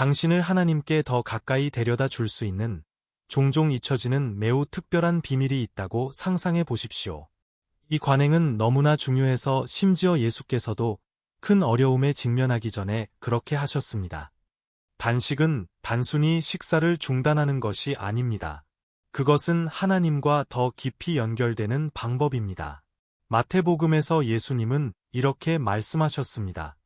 당신을 하나님께 더 가까이 데려다 줄 수 있는 종종 잊혀지는 매우 특별한 비밀이 있다고 상상해 보십시오. 이 관행은 너무나 중요해서 심지어 예수께서도 큰 어려움에 직면하기 전에 그렇게 하셨습니다. 단식은 단순히 식사를 중단하는 것이 아닙니다. 그것은 하나님과 더 깊이 연결되는 방법입니다. 마태복음에서 예수님은 이렇게 말씀하셨습니다.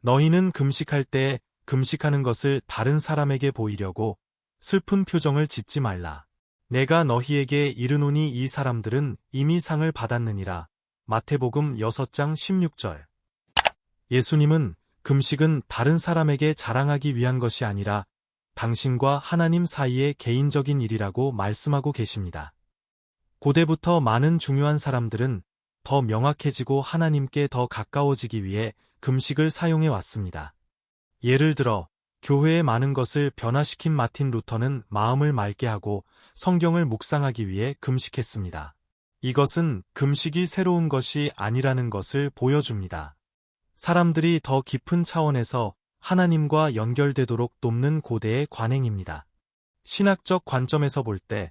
너희는 금식할 때 금식하는 것을 다른 사람에게 보이려고 슬픈 표정을 짓지 말라. 내가 너희에게 이르노니 이 사람들은 이미 상을 받았느니라. 마태복음 6장 16절. 예수님은 금식은 다른 사람에게 자랑하기 위한 것이 아니라 당신과 하나님 사이의 개인적인 일이라고 말씀하고 계십니다. 고대부터 많은 중요한 사람들은 더 명확해지고 하나님께 더 가까워지기 위해 금식을 사용해 왔습니다. 예를 들어 교회의 많은 것을 변화시킨 마틴 루터는 마음을 맑게 하고 성경을 묵상하기 위해 금식했습니다. 이것은 금식이 새로운 것이 아니라는 것을 보여줍니다. 사람들이 더 깊은 차원에서 하나님과 연결되도록 돕는 고대의 관행입니다. 신학적 관점에서 볼 때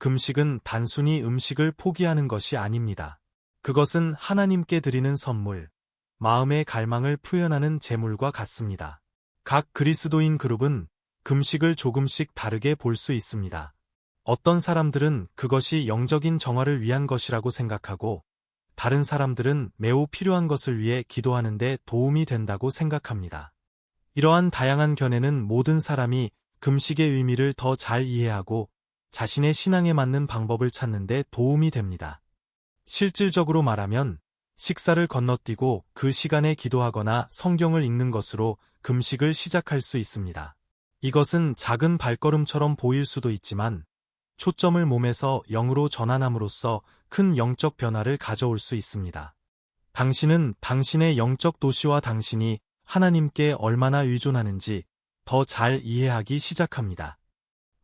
금식은 단순히 음식을 포기하는 것이 아닙니다. 그것은 하나님께 드리는 선물, 마음의 갈망을 표현하는 제물과 같습니다. 각 그리스도인 그룹은 금식을 조금씩 다르게 볼 수 있습니다. 어떤 사람들은 그것이 영적인 정화를 위한 것이라고 생각하고 다른 사람들은 매우 필요한 것을 위해 기도하는데 도움이 된다고 생각합니다. 이러한 다양한 견해는 모든 사람이 금식의 의미를 더 잘 이해하고 자신의 신앙에 맞는 방법을 찾는 데 도움이 됩니다. 실질적으로 말하면 식사를 건너뛰고 그 시간에 기도하거나 성경을 읽는 것으로 금식을 시작할 수 있습니다. 이것은 작은 발걸음처럼 보일 수도 있지만 초점을 몸에서 영으로 전환함으로써 큰 영적 변화를 가져올 수 있습니다. 당신은 당신의 영적 도시와 당신이 하나님께 얼마나 의존하는지 더 잘 이해하기 시작합니다.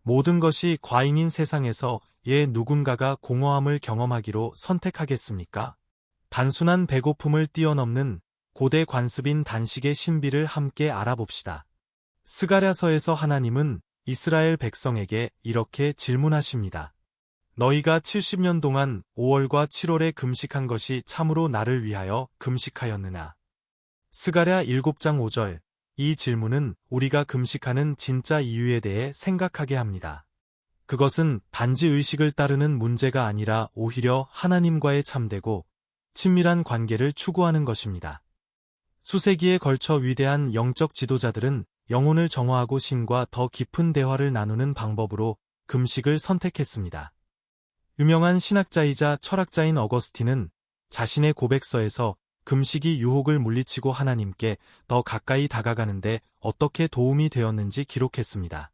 모든 것이 과잉인 세상에서 예 누군가가 공허함을 경험하기로 선택하겠습니까? 단순한 배고픔을 뛰어넘는 고대 관습인 단식의 신비를 함께 알아봅시다. 스가랴서에서 하나님은 이스라엘 백성에게 이렇게 질문하십니다. 너희가 70년 동안 5월과 7월에 금식한 것이 참으로 나를 위하여 금식하였느냐? 스가랴 7장 5절 이 질문은 우리가 금식하는 진짜 이유에 대해 생각하게 합니다. 그것은 단지 의식을 따르는 문제가 아니라 오히려 하나님과의 참되고 친밀한 관계를 추구하는 것입니다. 수세기에 걸쳐 위대한 영적 지도자들은 영혼을 정화하고 신과 더 깊은 대화를 나누는 방법으로 금식을 선택했습니다. 유명한 신학자이자 철학자인 어거스틴은 자신의 고백서에서 금식이 유혹을 물리치고 하나님께 더 가까이 다가가는데 어떻게 도움이 되었는지 기록했습니다.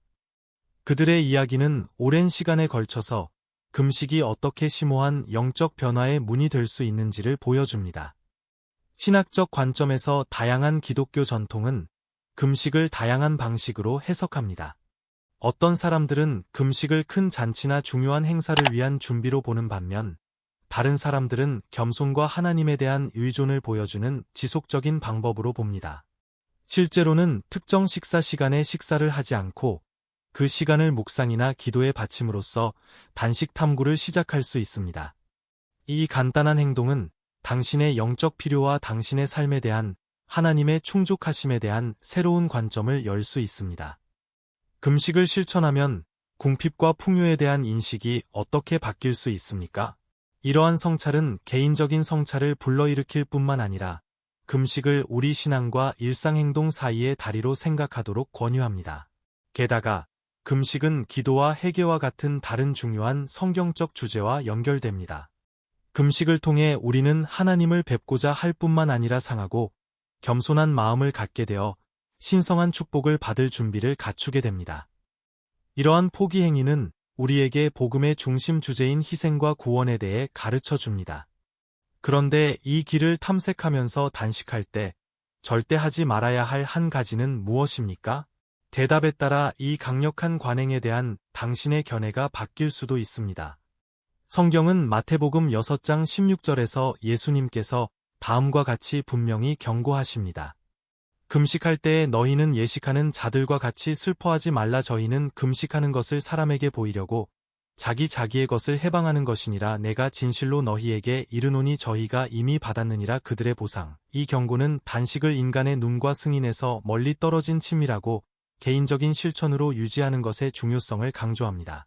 그들의 이야기는 오랜 시간에 걸쳐서 금식이 어떻게 심오한 영적 변화의 문이 될 수 있는지를 보여줍니다. 신학적 관점에서 다양한 기독교 전통은 금식을 다양한 방식으로 해석합니다. 어떤 사람들은 금식을 큰 잔치나 중요한 행사를 위한 준비로 보는 반면 다른 사람들은 겸손과 하나님에 대한 의존을 보여주는 지속적인 방법으로 봅니다. 실제로는 특정 식사 시간에 식사를 하지 않고 그 시간을 묵상이나 기도에 바침으로써 단식 탐구를 시작할 수 있습니다. 이 간단한 행동은 당신의 영적 필요와 당신의 삶에 대한 하나님의 충족하심에 대한 새로운 관점을 열 수 있습니다. 금식을 실천하면 궁핍과 풍요에 대한 인식이 어떻게 바뀔 수 있습니까? 이러한 성찰은 개인적인 성찰을 불러일으킬 뿐만 아니라 금식을 우리 신앙과 일상행동 사이의 다리로 생각하도록 권유합니다. 게다가 금식은 기도와 회개와 같은 다른 중요한 성경적 주제와 연결됩니다. 금식을 통해 우리는 하나님을 뵙고자 할 뿐만 아니라 상하고 겸손한 마음을 갖게 되어 신성한 축복을 받을 준비를 갖추게 됩니다. 이러한 포기 행위는 우리에게 복음의 중심 주제인 희생과 구원에 대해 가르쳐 줍니다. 그런데 이 길을 탐색하면서 단식할 때 절대 하지 말아야 할 한 가지는 무엇입니까? 대답에 따라 이 강력한 관행에 대한 당신의 견해가 바뀔 수도 있습니다. 성경은 마태복음 6장 16절에서 예수님께서 다음과 같이 분명히 경고하십니다. 금식할 때에 너희는 예식하는 자들과 같이 슬퍼하지 말라 저희는 금식하는 것을 사람에게 보이려고 자기 자기의 것을 해방하는 것이니라 내가 진실로 너희에게 이르노니 저희가 이미 받았느니라 그들의 보상. 이 경고는 단식을 인간의 눈과 승인에서 멀리 떨어진 친밀하고 개인적인 실천으로 유지하는 것의 중요성을 강조합니다.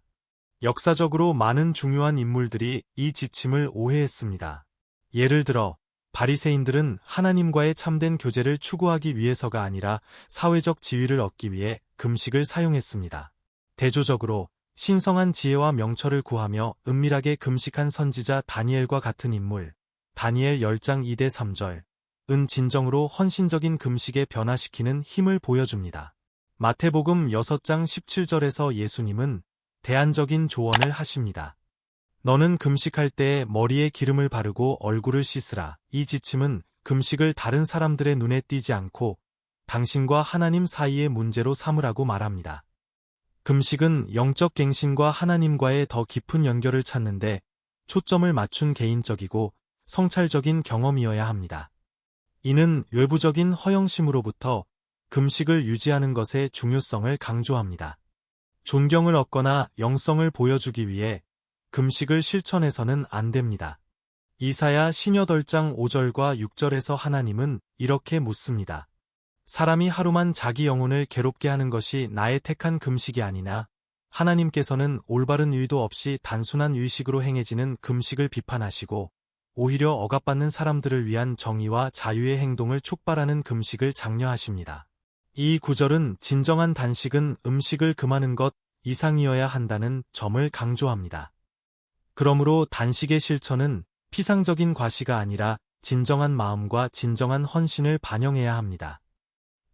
역사적으로 많은 중요한 인물들이 이 지침을 오해했습니다. 예를 들어 바리새인들은 하나님과의 참된 교제를 추구하기 위해서가 아니라 사회적 지위를 얻기 위해 금식을 사용했습니다. 대조적으로 신성한 지혜와 명철을 구하며 은밀하게 금식한 선지자 다니엘과 같은 인물, 다니엘 10장 2대 3절, 은 진정으로 헌신적인 금식에 변화시키는 힘을 보여줍니다. 마태복음 6장 17절에서 예수님은 대안적인 조언을 하십니다. 너는 금식할 때에 머리에 기름을 바르고 얼굴을 씻으라. 이 지침은 금식을 다른 사람들의 눈에 띄지 않고 당신과 하나님 사이의 문제로 삼으라고 말합니다. 금식은 영적 갱신과 하나님과의 더 깊은 연결을 찾는데 초점을 맞춘 개인적이고 성찰적인 경험이어야 합니다. 이는 외부적인 허영심으로부터 금식을 유지하는 것의 중요성을 강조합니다. 존경을 얻거나 영성을 보여주기 위해 금식을 실천해서는 안 됩니다. 이사야 신여덟장 5절과 6절에서 하나님은 이렇게 묻습니다. 사람이 하루만 자기 영혼을 괴롭게 하는 것이 나의 택한 금식이 아니나 하나님께서는 올바른 의도 없이 단순한 의식으로 행해지는 금식을 비판하시고 오히려 억압받는 사람들을 위한 정의와 자유의 행동을 촉발하는 금식을 장려하십니다. 이 구절은 진정한 단식은 음식을 금하는 것 이상이어야 한다는 점을 강조합니다. 그러므로 단식의 실천은 피상적인 과시가 아니라 진정한 마음과 진정한 헌신을 반영해야 합니다.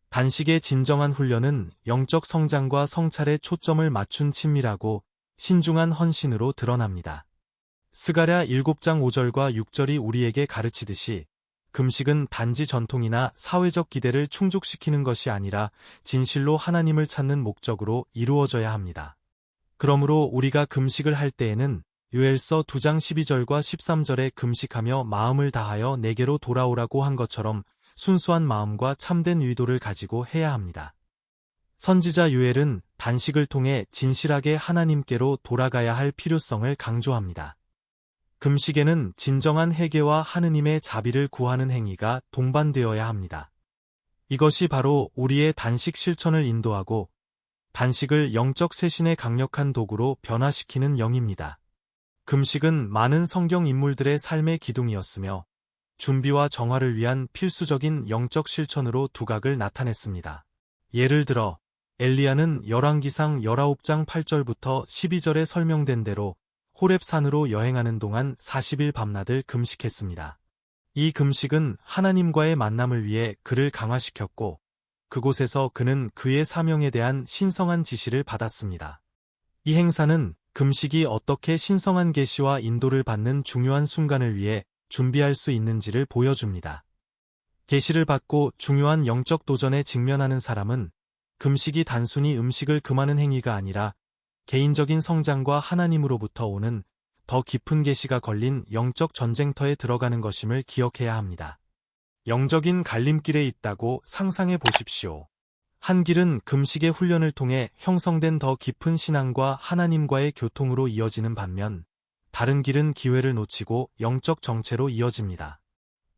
단식의 진정한 훈련은 영적 성장과 성찰에 초점을 맞춘 친밀하고 신중한 헌신으로 드러납니다. 스가랴 7장 5절과 6절이 우리에게 가르치듯이 금식은 단지 전통이나 사회적 기대를 충족시키는 것이 아니라 진실로 하나님을 찾는 목적으로 이루어져야 합니다. 그러므로 우리가 금식을 할 때에는 요엘서 2장 12절과 13절에 금식하며 마음을 다하여 내게로 돌아오라고 한 것처럼 순수한 마음과 참된 의도를 가지고 해야 합니다. 선지자 요엘은 단식을 통해 진실하게 하나님께로 돌아가야 할 필요성을 강조합니다. 금식에는 진정한 회개와 하느님의 자비를 구하는 행위가 동반되어야 합니다. 이것이 바로 우리의 단식 실천을 인도하고 단식을 영적 쇄신의 강력한 도구로 변화시키는 영입니다. 금식은 많은 성경 인물들의 삶의 기둥이었으며 준비와 정화를 위한 필수적인 영적 실천으로 두각을 나타냈습니다. 예를 들어 엘리야는 열왕기상 19장 8절부터 12절에 설명된 대로 호랩산으로 여행하는 동안 40일 밤낮을 금식했습니다. 이 금식은 하나님과의 만남을 위해 그를 강화시켰고 그곳에서 그는 그의 사명에 대한 신성한 지시를 받았습니다. 이 행사는 금식이 어떻게 신성한 계시와 인도를 받는 중요한 순간을 위해 준비할 수 있는지를 보여줍니다. 계시를 받고 중요한 영적 도전에 직면하는 사람은 금식이 단순히 음식을 금하는 행위가 아니라 개인적인 성장과 하나님으로부터 오는 더 깊은 계시가 걸린 영적 전쟁터에 들어가는 것임을 기억해야 합니다. 영적인 갈림길에 있다고 상상해 보십시오. 한 길은 금식의 훈련을 통해 형성된 더 깊은 신앙과 하나님과의 교통으로 이어지는 반면 다른 길은 기회를 놓치고 영적 정체로 이어집니다.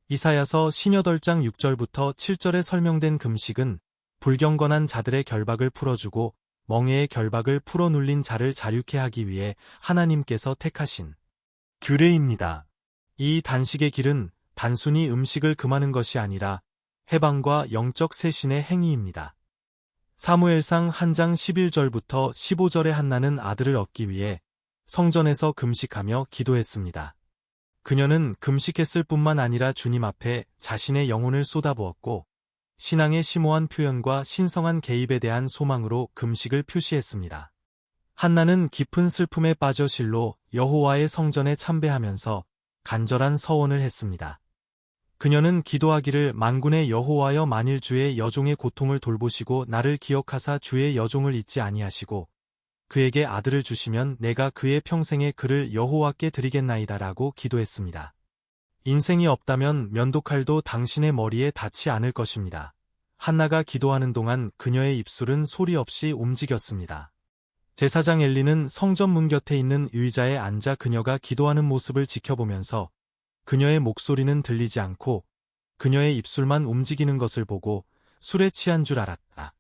이사야서 신여덟장 6절부터 7절에 설명된 금식은 불경건한 자들의 결박을 풀어주고 멍에의 결박을 풀어 눌린 자를 자유케 하기 위해 하나님께서 택하신 규례입니다. 이 단식의 길은 단순히 음식을 금하는 것이 아니라 해방과 영적 쇄신의 행위입니다. 사무엘상 한 장 11절부터 15절의 한나는 아들을 얻기 위해 성전에서 금식하며 기도했습니다. 그녀는 금식했을 뿐만 아니라 주님 앞에 자신의 영혼을 쏟아부었고 신앙의 심오한 표현과 신성한 개입에 대한 소망으로 금식을 표시했습니다. 한나는 깊은 슬픔에 빠져 실로 여호와의 성전에 참배하면서 간절한 서원을 했습니다. 그녀는 기도하기를 만군의 여호와여 만일 주의 여종의 고통을 돌보시고 나를 기억하사 주의 여종을 잊지 아니하시고 그에게 아들을 주시면 내가 그의 평생에 그를 여호와께 드리겠나이다라고 기도했습니다. 인생이 없다면 면도칼도 당신의 머리에 닿지 않을 것입니다. 한나가 기도하는 동안 그녀의 입술은 소리 없이 움직였습니다. 제사장 엘리는 성전 문 곁에 있는 의자에 앉아 그녀가 기도하는 모습을 지켜보면서 그녀의 목소리는 들리지 않고 그녀의 입술만 움직이는 것을 보고 술에 취한 줄 알았다.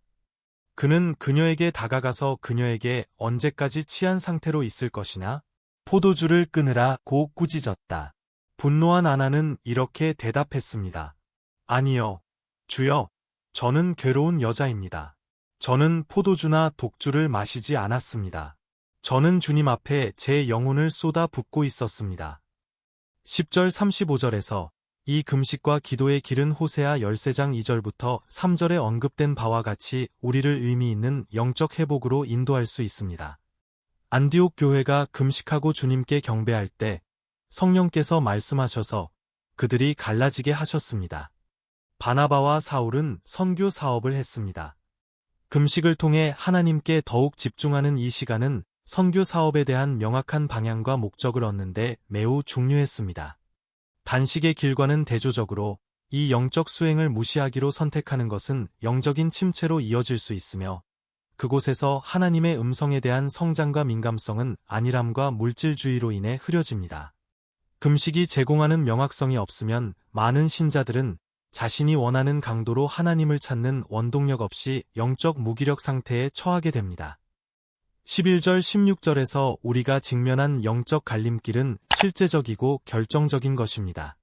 그는 그녀에게 다가가서 그녀에게 언제까지 취한 상태로 있을 것이냐? 포도주를 끊으라 고 꾸짖었다. 분노한 아나는 이렇게 대답했습니다. 아니요, 주여, 저는 괴로운 여자입니다. 저는 포도주나 독주를 마시지 않았습니다. 저는 주님 앞에 제 영혼을 쏟아 붓고 있었습니다. 10절 35절에서 이 금식과 기도의 길은 호세아 13장 2절부터 3절에 언급된 바와 같이 우리를 의미 있는 영적 회복으로 인도할 수 있습니다. 안디옥 교회가 금식하고 주님께 경배할 때 성령께서 말씀하셔서 그들이 갈라지게 하셨습니다. 바나바와 사울은 선교 사업을 했습니다. 금식을 통해 하나님께 더욱 집중하는 이 시간은 선교 사업에 대한 명확한 방향과 목적을 얻는데 매우 중요했습니다. 단식의 길과는 대조적으로 이 영적 수행을 무시하기로 선택하는 것은 영적인 침체로 이어질 수 있으며 그곳에서 하나님의 음성에 대한 성장과 민감성은 안일함과 물질주의로 인해 흐려집니다. 금식이 제공하는 명확성이 없으면 많은 신자들은 자신이 원하는 강도로 하나님을 찾는 원동력 없이 영적 무기력 상태에 처하게 됩니다. 11절 16절에서 우리가 직면한 영적 갈림길은 실제적이고 결정적인 것입니다.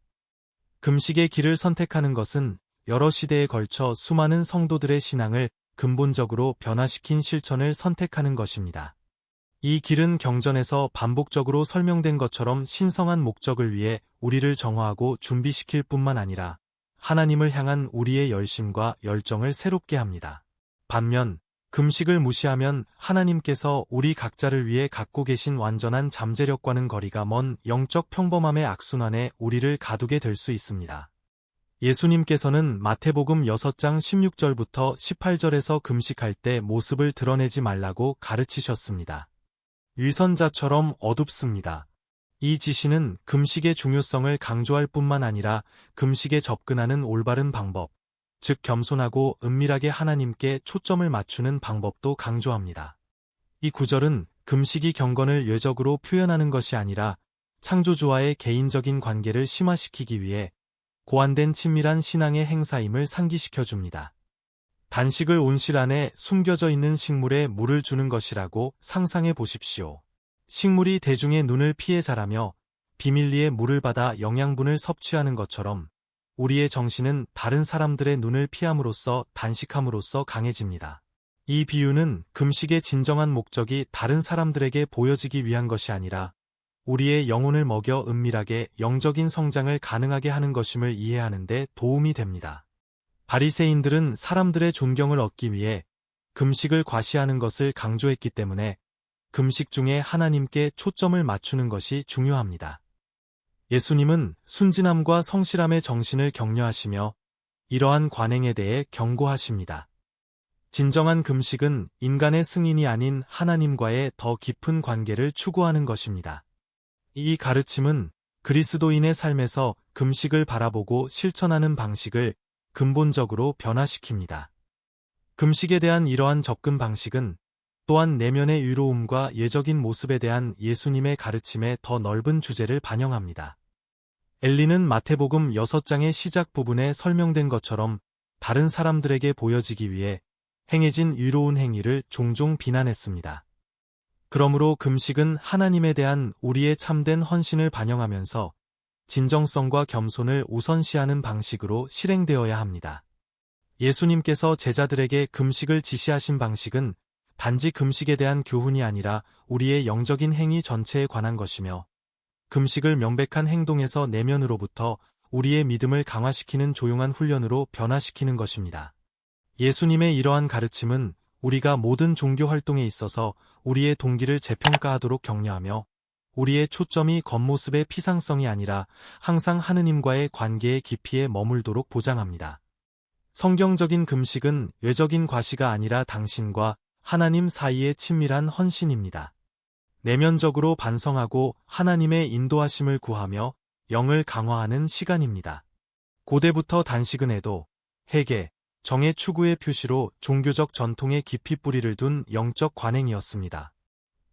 금식의 길을 선택하는 것은 여러 시대에 걸쳐 수많은 성도들의 신앙을 근본적으로 변화시킨 실천을 선택하는 것입니다. 이 길은 경전에서 반복적으로 설명된 것처럼 신성한 목적을 위해 우리를 정화하고 준비시킬 뿐만 아니라 하나님을 향한 우리의 열심과 열정을 새롭게 합니다. 반면 금식을 무시하면 하나님께서 우리 각자를 위해 갖고 계신 완전한 잠재력과는 거리가 먼 영적 평범함의 악순환에 우리를 가두게 될 수 있습니다. 예수님께서는 마태복음 6장 16절부터 18절에서 금식할 때 모습을 드러내지 말라고 가르치셨습니다. 위선자처럼 어둡습니다. 이 지시는 금식의 중요성을 강조할 뿐만 아니라 금식에 접근하는 올바른 방법, 즉 겸손하고 은밀하게 하나님께 초점을 맞추는 방법도 강조합니다. 이 구절은 금식이 경건을 외적으로 표현하는 것이 아니라 창조주와의 개인적인 관계를 심화시키기 위해 고안된 친밀한 신앙의 행사임을 상기시켜 줍니다. 단식을 온실 안에 숨겨져 있는 식물에 물을 주는 것이라고 상상해 보십시오. 식물이 대중의 눈을 피해 자라며 비밀리에 물을 받아 영양분을 섭취하는 것처럼 우리의 정신은 다른 사람들의 눈을 피함으로써 단식함으로써 강해집니다. 이 비유는 금식의 진정한 목적이 다른 사람들에게 보여지기 위한 것이 아니라 우리의 영혼을 먹여 은밀하게 영적인 성장을 가능하게 하는 것임을 이해하는 데 도움이 됩니다. 바리새인들은 사람들의 존경을 얻기 위해 금식을 과시하는 것을 강조했기 때문에 금식 중에 하나님께 초점을 맞추는 것이 중요합니다. 예수님은 순진함과 성실함의 정신을 격려하시며 이러한 관행에 대해 경고하십니다. 진정한 금식은 인간의 승인이 아닌 하나님과의 더 깊은 관계를 추구하는 것입니다. 이 가르침은 그리스도인의 삶에서 금식을 바라보고 실천하는 방식을 근본적으로 변화시킵니다. 금식에 대한 이러한 접근 방식은 또한 내면의 위로움과 예적인 모습에 대한 예수님의 가르침의 더 넓은 주제를 반영합니다. 엘리는 마태복음 6장의 시작 부분에 설명된 것처럼 다른 사람들에게 보여지기 위해 행해진 위로운 행위를 종종 비난했습니다. 그러므로 금식은 하나님에 대한 우리의 참된 헌신을 반영하면서 진정성과 겸손을 우선시하는 방식으로 실행되어야 합니다. 예수님께서 제자들에게 금식을 지시하신 방식은 단지 금식에 대한 교훈이 아니라 우리의 영적인 행위 전체에 관한 것이며 금식을 명백한 행동에서 내면으로부터 우리의 믿음을 강화시키는 조용한 훈련으로 변화시키는 것입니다. 예수님의 이러한 가르침은 우리가 모든 종교 활동에 있어서 우리의 동기를 재평가하도록 격려하며 우리의 초점이 겉모습의 피상성이 아니라 항상 하느님과의 관계의 깊이에 머물도록 보장합니다. 성경적인 금식은 외적인 과시가 아니라 당신과 하나님 사이의 친밀한 헌신입니다. 내면적으로 반성하고 하나님의 인도하심을 구하며 영을 강화하는 시간입니다. 고대부터 단식은 해도, 해계, 정의 추구의 표시로 종교적 전통에 깊이 뿌리를 둔 영적 관행이었습니다.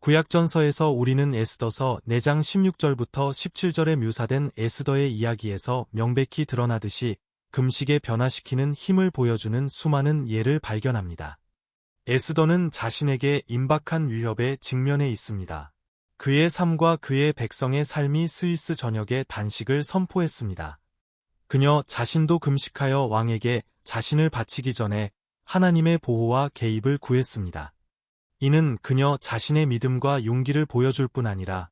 구약전서에서 우리는 에스더서 4장 16절부터 17절에 묘사된 에스더의 이야기에서 명백히 드러나듯이 금식에 변화시키는 힘을 보여주는 수많은 예를 발견합니다. 에스더는 자신에게 임박한 위협에 직면해 있습니다. 그의 삶과 그의 백성의 삶이 스위스 전역에 단식을 선포했습니다. 그녀 자신도 금식하여 왕에게 자신을 바치기 전에 하나님의 보호와 개입을 구했습니다. 이는 그녀 자신의 믿음과 용기를 보여줄 뿐 아니라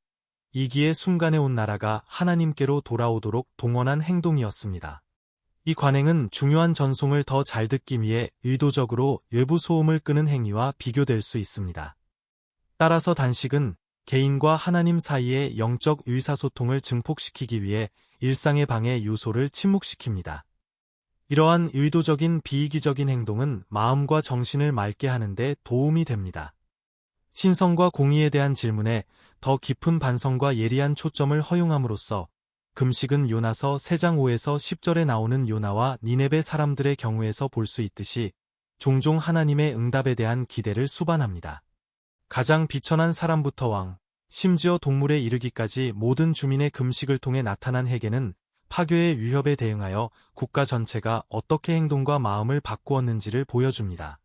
이기의 순간에 온 나라가 하나님께로 돌아오도록 동원한 행동이었습니다. 이 관행은 중요한 전송을 더 잘 듣기 위해 의도적으로 외부 소음을 끄는 행위와 비교될 수 있습니다. 따라서 단식은 개인과 하나님 사이의 영적 의사소통을 증폭시키기 위해 일상의 방해 요소를 침묵시킵니다. 이러한 의도적인 비이기적인 행동은 마음과 정신을 맑게 하는 데 도움이 됩니다. 신성과 공의에 대한 질문에 더 깊은 반성과 예리한 초점을 허용함으로써 금식은 요나서 3장 5에서 10절에 나오는 요나와 니네베 사람들의 경우에서 볼 수 있듯이 종종 하나님의 응답에 대한 기대를 수반합니다. 가장 비천한 사람부터 왕, 심지어 동물에 이르기까지 모든 주민의 금식을 통해 나타난 해계는 파괴의 위협에 대응하여 국가 전체가 어떻게 행동과 마음을 바꾸었는지를 보여줍니다.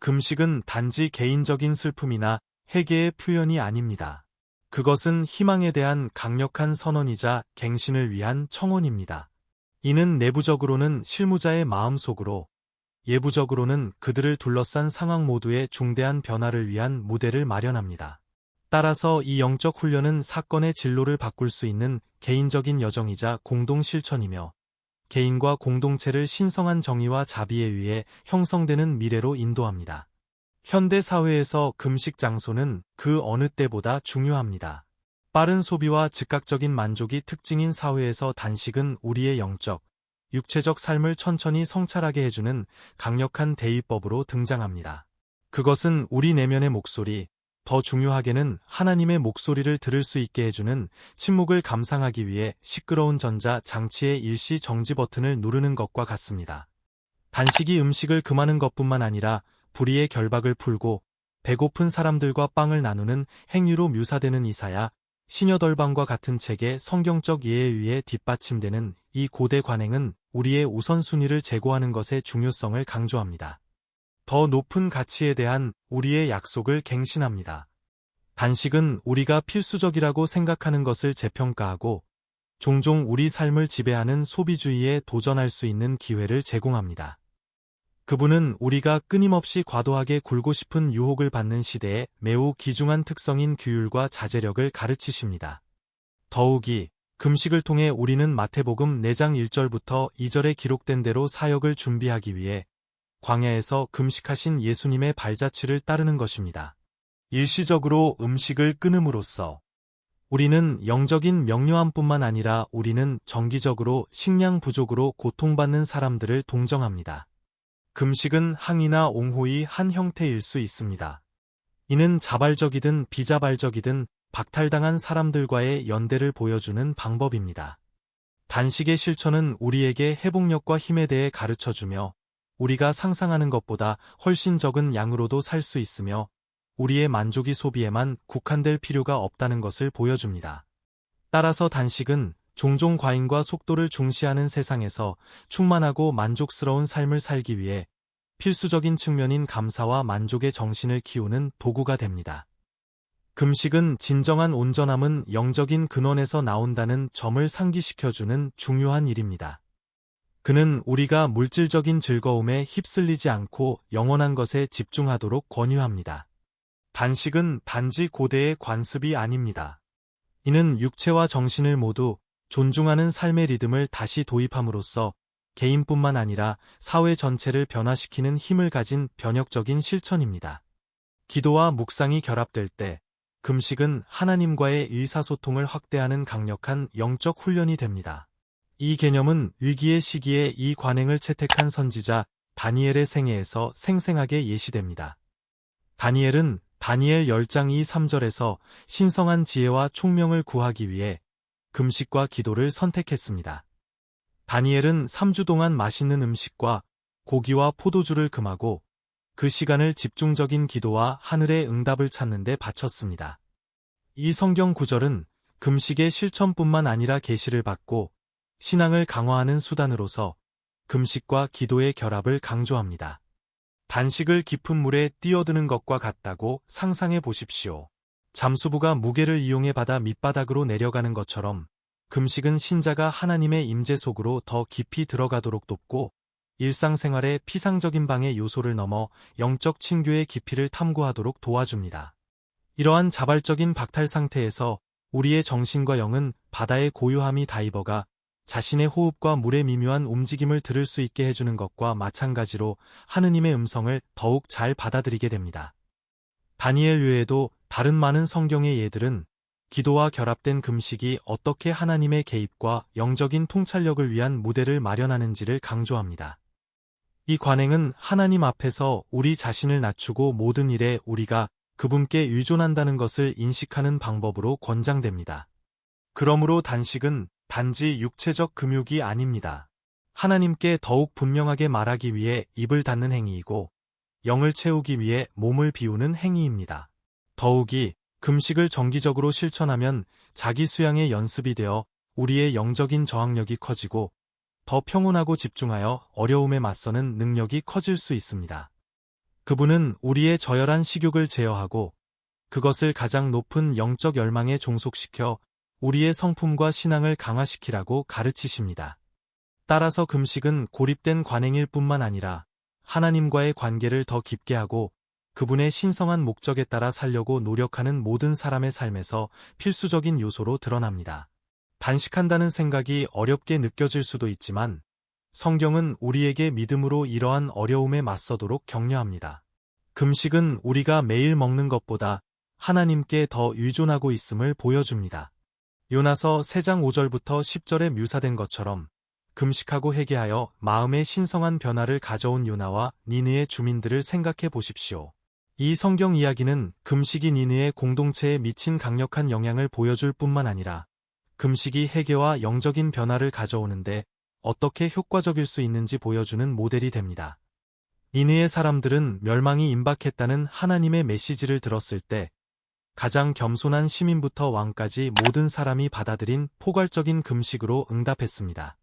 금식은 단지 개인적인 슬픔이나 해계의 표현이 아닙니다. 그것은 희망에 대한 강력한 선언이자 갱신을 위한 청원입니다. 이는 내부적으로는 실무자의 마음속으로, 예부적으로는 그들을 둘러싼 상황 모두의 중대한 변화를 위한 무대를 마련합니다. 따라서 이 영적 훈련은 사건의 진로를 바꿀 수 있는 개인적인 여정이자 공동 실천이며 개인과 공동체를 신성한 정의와 자비에 의해 형성되는 미래로 인도합니다. 현대 사회에서 금식 장소는 그 어느 때보다 중요합니다. 빠른 소비와 즉각적인 만족이 특징인 사회에서 단식은 우리의 영적, 육체적 삶을 천천히 성찰하게 해주는 강력한 대의법으로 등장합니다. 그것은 우리 내면의 목소리, 더 중요하게는 하나님의 목소리를 들을 수 있게 해주는 침묵을 감상하기 위해 시끄러운 전자 장치의 일시 정지 버튼을 누르는 것과 같습니다. 단식이 음식을 금하는 것뿐만 아니라 불의의 결박을 풀고 배고픈 사람들과 빵을 나누는 행위로 묘사되는 이사야 시녀덜방과 같은 책의 성경적 예에 의해 뒷받침되는 이 고대 관행은 우리의 우선순위를 제고하는 것의 중요성을 강조합니다. 더 높은 가치에 대한 우리의 약속을 갱신합니다. 단식은 우리가 필수적이라고 생각하는 것을 재평가하고 종종 우리 삶을 지배하는 소비주의에 도전할 수 있는 기회를 제공합니다. 그분은 우리가 끊임없이 과도하게 굴고 싶은 유혹을 받는 시대에 매우 귀중한 특성인 규율과 자제력을 가르치십니다. 더욱이 금식을 통해 우리는 마태복음 4장 1절부터 2절에 기록된 대로 사역을 준비하기 위해 광야에서 금식하신 예수님의 발자취를 따르는 것입니다. 일시적으로 음식을 끊음으로써 우리는 영적인 명료함뿐만 아니라 우리는 정기적으로 식량 부족으로 고통받는 사람들을 동정합니다. 금식은 항이나 옹호의 한 형태일 수 있습니다. 이는 자발적이든 비자발적이든 박탈당한 사람들과의 연대를 보여주는 방법입니다. 단식의 실천은 우리에게 회복력과 힘에 대해 가르쳐주며 우리가 상상하는 것보다 훨씬 적은 양으로도 살 수 있으며 우리의 만족이 소비에만 국한될 필요가 없다는 것을 보여줍니다. 따라서 단식은 종종 과잉과 속도를 중시하는 세상에서 충만하고 만족스러운 삶을 살기 위해 필수적인 측면인 감사와 만족의 정신을 키우는 도구가 됩니다. 금식은 진정한 온전함은 영적인 근원에서 나온다는 점을 상기시켜주는 중요한 일입니다. 그는 우리가 물질적인 즐거움에 휩쓸리지 않고 영원한 것에 집중하도록 권유합니다. 단식은 단지 고대의 관습이 아닙니다. 이는 육체와 정신을 모두 존중하는 삶의 리듬을 다시 도입함으로써 개인뿐만 아니라 사회 전체를 변화시키는 힘을 가진 변혁적인 실천입니다. 기도와 묵상이 결합될 때 금식은 하나님과의 의사소통을 확대하는 강력한 영적 훈련이 됩니다. 이 개념은 위기의 시기에 이 관행을 채택한 선지자 다니엘의 생애에서 생생하게 예시됩니다. 다니엘은 다니엘 10장 2, 3절에서 신성한 지혜와 총명을 구하기 위해 금식과 기도를 선택했습니다. 다니엘은 3주 동안 맛있는 음식과 고기와 포도주를 금하고 그 시간을 집중적인 기도와 하늘의 응답을 찾는 데 바쳤습니다. 이 성경 구절은 금식의 실천뿐만 아니라 계시를 받고 신앙을 강화하는 수단으로서 금식과 기도의 결합을 강조합니다. 단식을 깊은 물에 뛰어드는 것과 같다고 상상해 보십시오. 잠수부가 무게를 이용해 바다 밑바닥으로 내려가는 것처럼 금식은 신자가 하나님의 임재 속으로 더 깊이 들어가도록 돕고 일상생활의 피상적인 방해 요소를 넘어 영적 친교의 깊이를 탐구하도록 도와줍니다. 이러한 자발적인 박탈 상태에서 우리의 정신과 영은 바다의 고요함이 다이버가 자신의 호흡과 물의 미묘한 움직임을 들을 수 있게 해주는 것과 마찬가지로 하느님의 음성을 더욱 잘 받아들이게 됩니다. 다니엘 외에도 다른 많은 성경의 예들은 기도와 결합된 금식이 어떻게 하나님의 개입과 영적인 통찰력을 위한 무대를 마련하는지를 강조합니다. 이 관행은 하나님 앞에서 우리 자신을 낮추고 모든 일에 우리가 그분께 의존한다는 것을 인식하는 방법으로 권장됩니다. 그러므로 단식은 단지 육체적 금욕이 아닙니다. 하나님께 더욱 분명하게 말하기 위해 입을 닫는 행위이고 영을 채우기 위해 몸을 비우는 행위입니다. 더욱이 금식을 정기적으로 실천하면 자기 수양의 연습이 되어 우리의 영적인 저항력이 커지고 더 평온하고 집중하여 어려움에 맞서는 능력이 커질 수 있습니다. 그분은 우리의 저열한 식욕을 제어하고 그것을 가장 높은 영적 열망에 종속시켜 우리의 성품과 신앙을 강화시키라고 가르치십니다. 따라서 금식은 고립된 관행일 뿐만 아니라 하나님과의 관계를 더 깊게 하고 그분의 신성한 목적에 따라 살려고 노력하는 모든 사람의 삶에서 필수적인 요소로 드러납니다. 단식한다는 생각이 어렵게 느껴질 수도 있지만 성경은 우리에게 믿음으로 이러한 어려움에 맞서도록 격려합니다. 금식은 우리가 매일 먹는 것보다 하나님께 더 의존하고 있음을 보여줍니다. 요나서 3장 5절부터 10절에 묘사된 것처럼 금식하고 회개하여 마음의 신성한 변화를 가져온 요나와 니느의 주민들을 생각해 보십시오. 이 성경 이야기는 금식이 니느의 공동체에 미친 강력한 영향을 보여줄 뿐만 아니라 금식이 회개와 영적인 변화를 가져오는데 어떻게 효과적일 수 있는지 보여주는 모델이 됩니다. 니느의 사람들은 멸망이 임박했다는 하나님의 메시지를 들었을 때 가장 겸손한 시민부터 왕까지 모든 사람이 받아들인 포괄적인 금식으로 응답했습니다.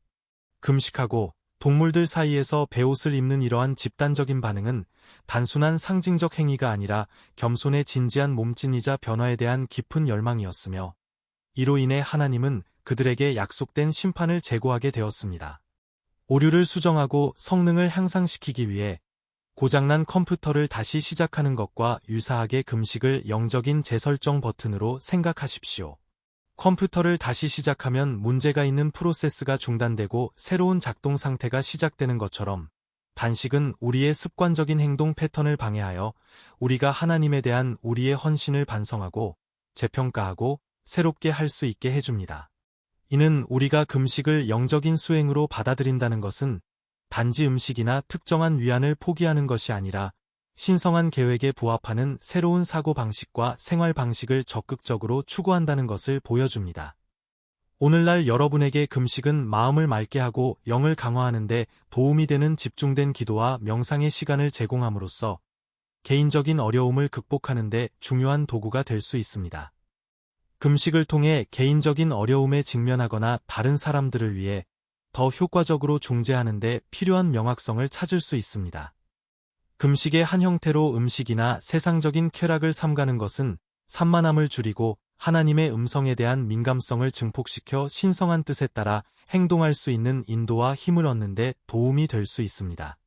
금식하고 동물들 사이에서 베옷을 입는 이러한 집단적인 반응은 단순한 상징적 행위가 아니라 겸손의 진지한 몸짓이자 변화에 대한 깊은 열망이었으며 이로 인해 하나님은 그들에게 약속된 심판을 제고하게 되었습니다. 오류를 수정하고 성능을 향상시키기 위해 고장난 컴퓨터를 다시 시작하는 것과 유사하게 금식을 영적인 재설정 버튼으로 생각하십시오. 컴퓨터를 다시 시작하면 문제가 있는 프로세스가 중단되고 새로운 작동 상태가 시작되는 것처럼 단식은 우리의 습관적인 행동 패턴을 방해하여 우리가 하나님에 대한 우리의 헌신을 반성하고 재평가하고 새롭게 할 수 있게 해줍니다. 이는 우리가 금식을 영적인 수행으로 받아들인다는 것은 단지 음식이나 특정한 위안을 포기하는 것이 아니라 신성한 계획에 부합하는 새로운 사고방식과 생활방식을 적극적으로 추구한다는 것을 보여줍니다. 오늘날 여러분에게 금식은 마음을 맑게 하고 영을 강화하는데 도움이 되는 집중된 기도와 명상의 시간을 제공함으로써 개인적인 어려움을 극복하는데 중요한 도구가 될 수 있습니다. 금식을 통해 개인적인 어려움에 직면하거나 다른 사람들을 위해 더 효과적으로 중재하는 데 필요한 명확성을 찾을 수 있습니다. 금식의 한 형태로 음식이나 세상적인 쾌락을 삼가는 것은 산만함을 줄이고 하나님의 음성에 대한 민감성을 증폭시켜 신성한 뜻에 따라 행동할 수 있는 인도와 힘을 얻는 데 도움이 될 수 있습니다.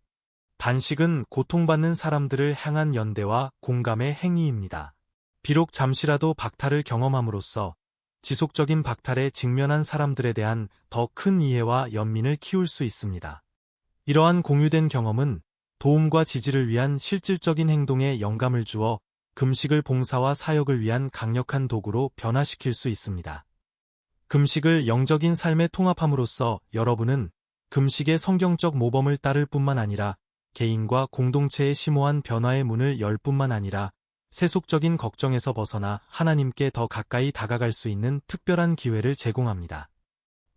단식은 고통받는 사람들을 향한 연대와 공감의 행위입니다. 비록 잠시라도 박탈을 경험함으로써 지속적인 박탈에 직면한 사람들에 대한 더 큰 이해와 연민을 키울 수 있습니다. 이러한 공유된 경험은 도움과 지지를 위한 실질적인 행동에 영감을 주어 금식을 봉사와 사역을 위한 강력한 도구로 변화시킬 수 있습니다. 금식을 영적인 삶에 통합함으로써 여러분은 금식의 성경적 모범을 따를 뿐만 아니라 개인과 공동체의 심오한 변화의 문을 열 뿐만 아니라 세속적인 걱정에서 벗어나 하나님께 더 가까이 다가갈 수 있는 특별한 기회를 제공합니다.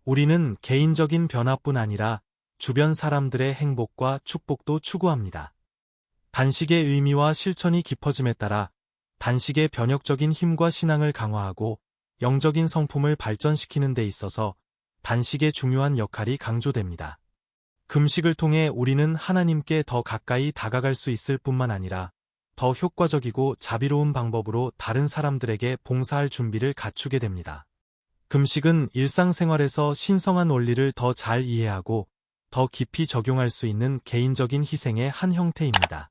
우리는 개인적인 변화뿐 아니라 주변 사람들의 행복과 축복도 추구합니다. 단식의 의미와 실천이 깊어짐에 따라 단식의 변혁적인 힘과 신앙을 강화하고 영적인 성품을 발전시키는 데 있어서 단식의 중요한 역할이 강조됩니다. 금식을 통해 우리는 하나님께 더 가까이 다가갈 수 있을 뿐만 아니라 더 효과적이고 자비로운 방법으로 다른 사람들에게 봉사할 준비를 갖추게 됩니다. 금식은 일상생활에서 신성한 원리를 더 잘 이해하고 더 깊이 적용할 수 있는 개인적인 희생의 한 형태입니다.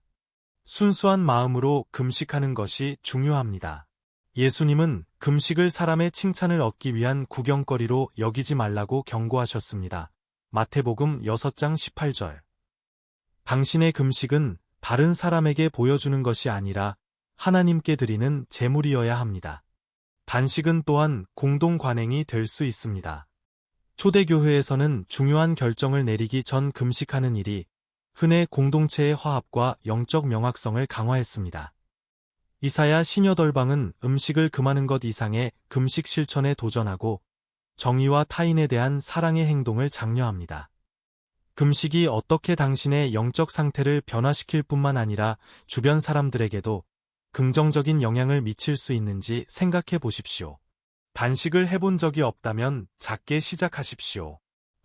순수한 마음으로 금식하는 것이 중요합니다. 예수님은 금식을 사람의 칭찬을 얻기 위한 구경거리로 여기지 말라고 경고하셨습니다. 마태복음 6장 18절. 당신의 금식은 다른 사람에게 보여주는 것이 아니라 하나님께 드리는 제물이어야 합니다. 단식은 또한 공동 관행이 될 수 있습니다. 초대교회에서는 중요한 결정을 내리기 전 금식하는 일이 흔해 공동체의 화합과 영적 명확성을 강화했습니다. 이사야 시녀덜방은 음식을 금하는 것 이상의 금식 실천에 도전하고 정의와 타인에 대한 사랑의 행동을 장려합니다. 금식이 어떻게 당신의 영적 상태를 변화시킬 뿐만 아니라 주변 사람들에게도 긍정적인 영향을 미칠 수 있는지 생각해 보십시오. 단식을 해본 적이 없다면 작게 시작하십시오.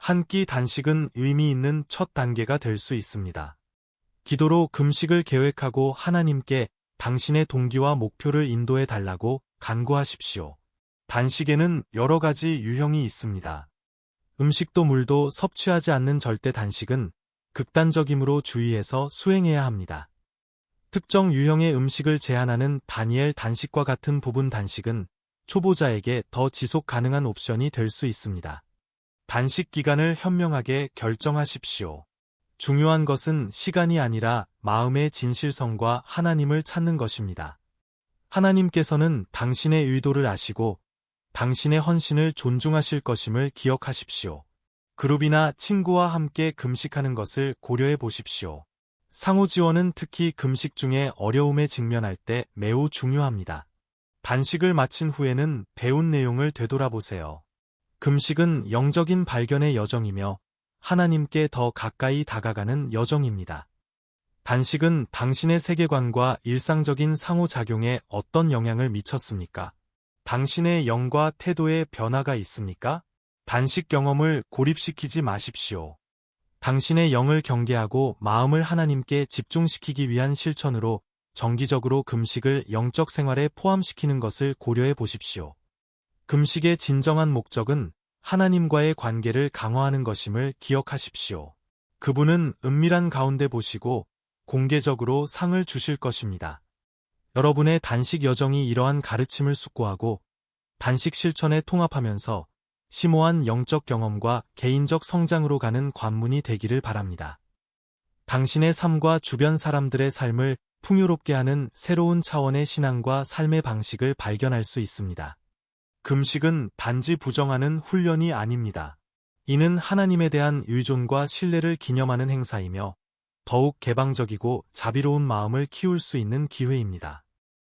한 끼 단식은 의미 있는 첫 단계가 될 수 있습니다. 기도로 금식을 계획하고 하나님께 당신의 동기와 목표를 인도해 달라고 간구하십시오. 단식에는 여러 가지 유형이 있습니다. 음식도 물도 섭취하지 않는 절대 단식은 극단적이므로 주의해서 수행해야 합니다. 특정 유형의 음식을 제한하는 다니엘 단식과 같은 부분 단식은 초보자에게 더 지속 가능한 옵션이 될 수 있습니다. 단식 기간을 현명하게 결정하십시오. 중요한 것은 시간이 아니라 마음의 진실성과 하나님을 찾는 것입니다. 하나님께서는 당신의 의도를 아시고 당신의 헌신을 존중하실 것임을 기억하십시오. 그룹이나 친구와 함께 금식하는 것을 고려해 보십시오. 상호 지원은 특히 금식 중에 어려움에 직면할 때 매우 중요합니다. 단식을 마친 후에는 배운 내용을 되돌아보세요. 금식은 영적인 발견의 여정이며 하나님께 더 가까이 다가가는 여정입니다. 단식은 당신의 세계관과 일상적인 상호작용에 어떤 영향을 미쳤습니까? 당신의 영과 태도에 변화가 있습니까? 단식 경험을 고립시키지 마십시오. 당신의 영을 경계하고 마음을 하나님께 집중시키기 위한 실천으로 정기적으로 금식을 영적 생활에 포함시키는 것을 고려해 보십시오. 금식의 진정한 목적은 하나님과의 관계를 강화하는 것임을 기억하십시오. 그분은 은밀한 가운데 보시고 공개적으로 상을 주실 것입니다. 여러분의 단식 여정이 이러한 가르침을 숙고하고 단식 실천에 통합하면서 심오한 영적 경험과 개인적 성장으로 가는 관문이 되기를 바랍니다. 당신의 삶과 주변 사람들의 삶을 풍요롭게 하는 새로운 차원의 신앙과 삶의 방식을 발견할 수 있습니다. 금식은 단지 부정하는 훈련이 아닙니다. 이는 하나님에 대한 의존과 신뢰를 기념하는 행사이며 더욱 개방적이고 자비로운 마음을 키울 수 있는 기회입니다.